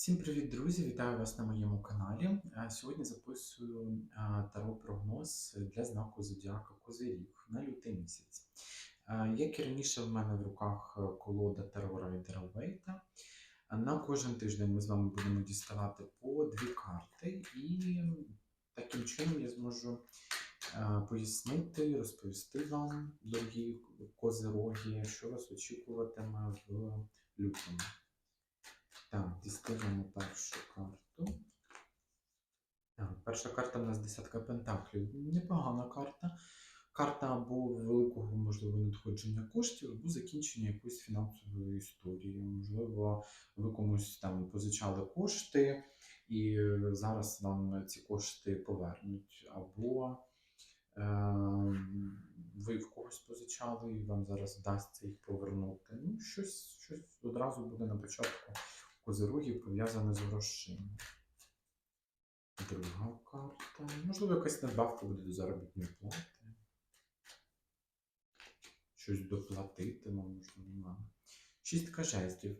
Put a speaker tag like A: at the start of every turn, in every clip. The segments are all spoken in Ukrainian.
A: Всім привіт, друзі! Вітаю вас на моєму каналі. Сьогодні записую таро прогноз для знаку Зодіака Козиріг на лютий місяць. Як і раніше, в мене в руках е, колода Таро Райдера Вейта. На кожен тиждень ми з вами будемо діставати по дві карти, і таким чином я зможу пояснити, розповісти вам, дорогі козироги, що вас очікуватиме в лютому. Так, дістаємо першу карту. Так, перша карта в нас десятка пентаклів. Непогана карта. Карта або великого, можливо, надходження коштів, або закінчення якоїсь фінансової історії. Можливо, ви комусь там позичали кошти, і е, зараз вам ці кошти повернуть. Або е, ви в когось позичали, і вам зараз вдасться їх повернути. Ну, щось, щось одразу буде на початку козирогів пов'язане з грошима. Друга карта. Можливо, якась надбавка буде до заробітної плати. Щось доплатити, можливо. Шістка жезлів.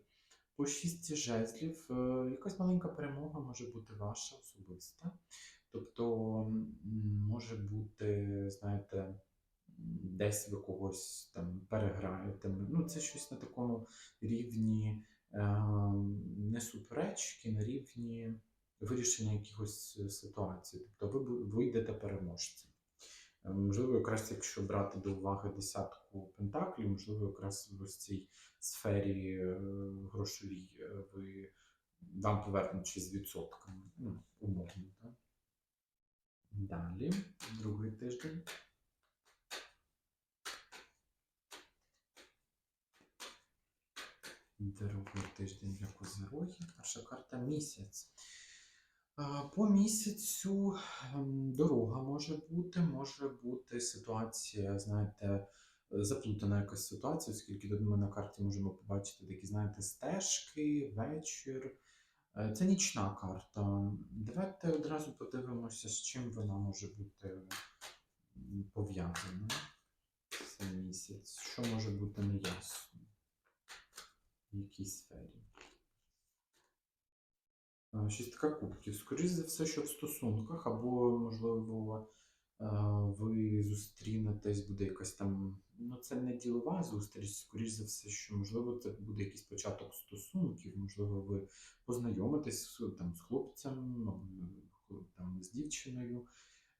A: По шістці жезлів е, якась маленька перемога може бути ваша особиста. Тобто, може бути, знаєте, десь ви когось там переграєте. Ну, це щось на такому рівні не суперечки, на рівні вирішення якихось е, ситуацій. Тобто ви вийдете переможцем. Е, Можливо, якраз якщо брати до уваги десятку пентаклів, можливо, якраз в цій сфері е, грошовій е, ви вам повернуть з відсотками, ну, умовно, так? Далі, другий тиждень. Другий тиждень для козирогів. Перша карта місяць. По місяцю ем, дорога може бути, може бути ситуація, знаєте, заплутана якась ситуація, оскільки тут ми на карті можемо побачити такі, знаєте, стежки, вечір. Е, Це нічна карта. Давайте одразу подивимося, з чим вона може бути пов'язана. Цей місяць. Що може бути неясно? В якій сфері? Шістка кубків. Скоріше за все, що в стосунках, або, можливо, ви зустрінетесь, буде якась там. Ну, це не ділова зустріч, скоріш за все, що можливо це буде якийсь початок стосунків, можливо, ви познайомитесь там, з хлопцем, там, з дівчиною,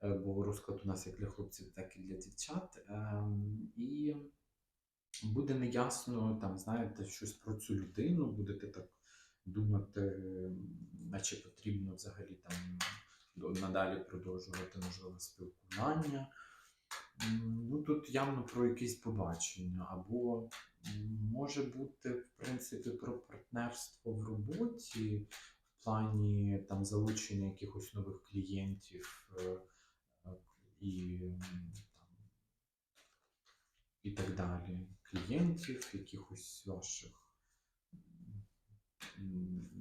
A: е, бо розклад у нас як для хлопців, так і для дівчат. Ем, І буде неясно, там, знаєте, щось про цю людину, будете так думати, наче потрібно взагалі там надалі продовжувати можливо спілкування. Ну, тут явно про якесь побачення, або може бути, в принципі, про партнерство в роботі, в плані там залучення якихось нових клієнтів е, і там, і так далі. Клієнтів, якихось ваших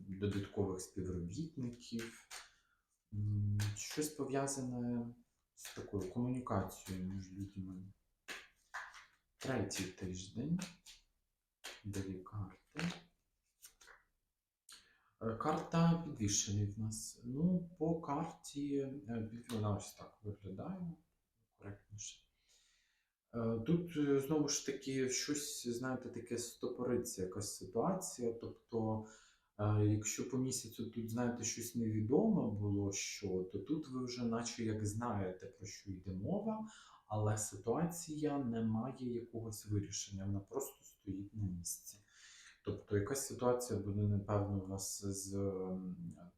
A: додаткових співробітників, щось пов'язане з такою комунікацією між людьми. Третій тиждень. Дві карти. Е, Карта підвішений в нас. Ну, по карті е, вона ось так виглядає коректніше. Е, Тут е, знову ж таки щось, знаєте, таке стопориться якась ситуація. Тобто, е, якщо по місяцю тут, знаєте, щось невідоме було, що, то тут ви вже наче як знаєте, про що йде мова, але ситуація не має якогось вирішення, вона просто стоїть на місці. Тобто якась ситуація буде, напевно, у вас з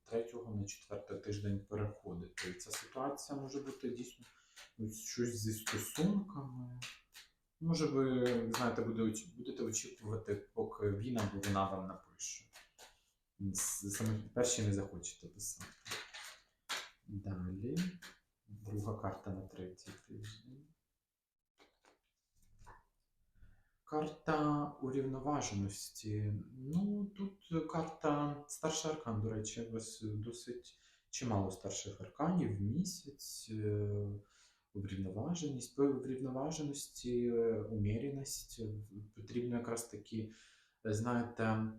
A: третього на четвертий тиждень переходити. І ця ситуація може бути дійсно ось щось зі стосунками. Може, ви знаєте, будете очікувати, поки він або вона вам напише. Саме перші не захочете писати. Далі. Друга карта на третій тиждень. Карта урівноваженості. Ну, тут карта старший аркан, до речі, у вас досить чимало старших арканів в місяць. Врівноваженість. По врівноваженості, е, уміряність е, потрібно якраз таки, е, знаєте,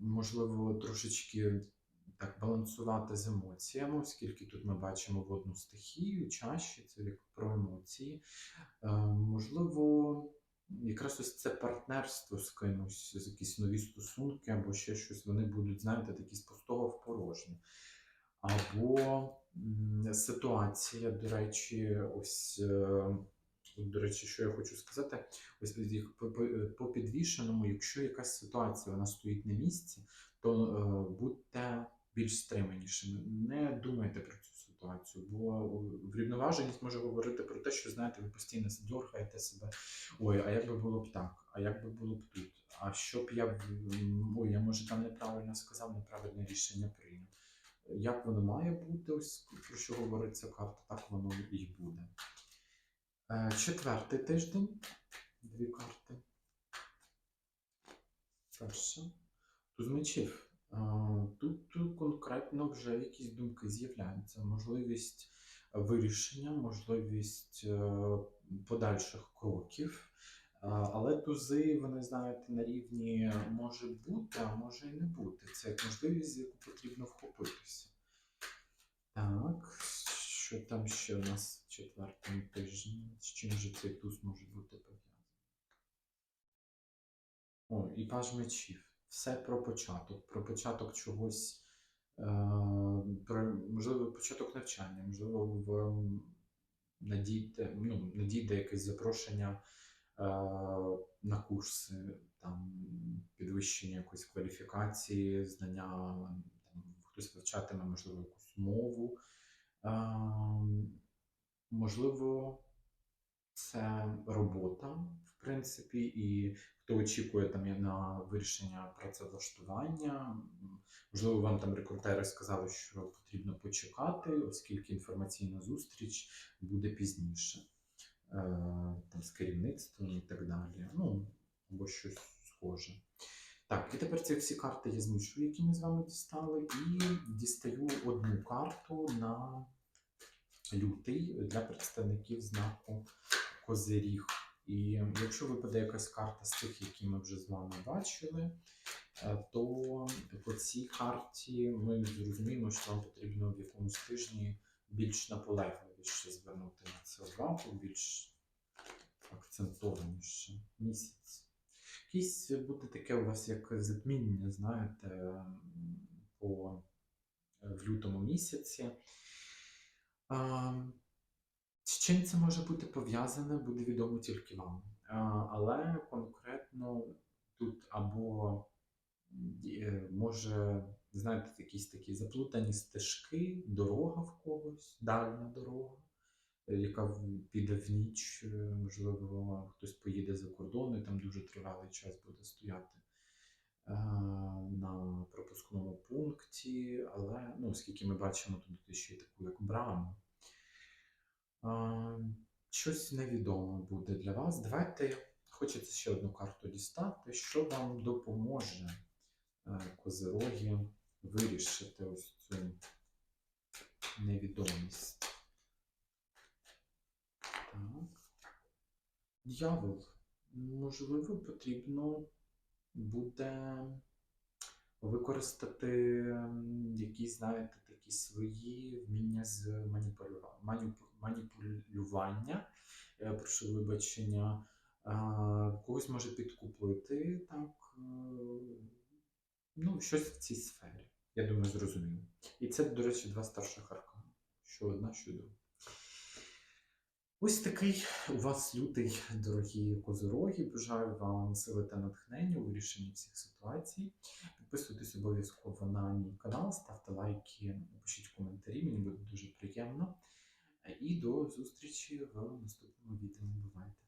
A: можливо, трошечки так, балансувати з емоціями, оскільки тут ми бачимо водну стихію, чаще це як про емоції. Можливо, якраз ось це партнерство з кимось, якісь нові стосунки, або ще щось, вони будуть, знаєте, такі з пустого в порожнє. Або ситуація, до речі, ось. е, до речі, що я хочу сказати, ось по, по, підвішеному, якщо якась ситуація вона стоїть на місці, то е, будьте більш стриманішими. Не думайте про цю ситуацію, бо врівноваженість може говорити про те, що знаєте, ви постійно дьоргаєте себе. Ой, а як би було б так? А як би було б тут? А що б я ой, я може там неправильно сказав, неправильне рішення прийняв. Як воно має бути, ось про що говорить ця карта, так воно і буде. Е, Четвертий тиждень. Дві карти. Перша. Туз мечів. Е, Тут тут конкретно вже якісь думки з'являються. Можливість вирішення, можливість е, подальших кроків. Але тузи, вони знаєте, на рівні може бути, а може і не бути. Це як можливість, за яку потрібно вхопитися. Так, що там ще у нас в четвертому тижні? З чим же цей туз може бути пов'язаний? О, і паж мечів. Все про початок, про початок чогось, е, про, можливо, початок навчання, можливо, в надійте, ну, надійде якесь запрошення на курси, там, підвищення якоїсь кваліфікації, знання, там, хтось вивчатиме, можливо, якусь мову. Ем, можливо, це робота, в принципі, і хто очікує там на вирішення працевлаштування. Можливо, вам там рекрутери сказали, що потрібно почекати, оскільки інформаційна зустріч буде пізніше е, там, з керівництвом і так далі. Ну, або щось схоже. Так, і тепер ці всі карти я змішую, які ми з вами дістали, і дістаю одну карту на лютий для представників знаку Козиріг. І якщо випаде якась карта з тих, які ми вже з вами бачили, е, то по цій карті ми зрозуміємо, що вам потрібно в якомусь тижні більш наполегливіше звернути на це увагу, більш акцентованіше місяць. Якесь буде таке у вас як затміння, знаєте, по, е, в лютому місяці. А, з чим це може бути пов'язане, буде відомо тільки вам. А, але конкретно тут або е, може, знаєте, якісь такі заплутані стежки, дорога в когось, дальня дорога, е, яка піде в ніч, е, можливо, хтось поїде за кордон і там дуже тривалий час буде стояти е, на пропускному пункті, але ну, оскільки ми бачимо тут ще й таку як браму. Щось невідоме буде для вас. Давайте хочеться ще одну карту дістати, що вам допоможе козироги вирішити ось цю невідомість. Так. Дьявол. Можливо, потрібно буде використати якісь, знаєте, такі свої вміння з маніпулюва- маніпулювання, е, прошу вибачення, когось може підкупити, так, е, ну, щось в цій сфері. Я думаю, зрозуміло. І це, до речі, два старших аркани. Що одна, що друга. Ось такий у вас лютий, дорогі козороги. Бажаю вам сили та натхнення у вирішенні всіх ситуацій. Підписуйтесь обов'язково на мій канал, ставте лайки, пишіть коментарі, мені буде дуже приємно. І до зустрічі в наступному відео. Бувайте!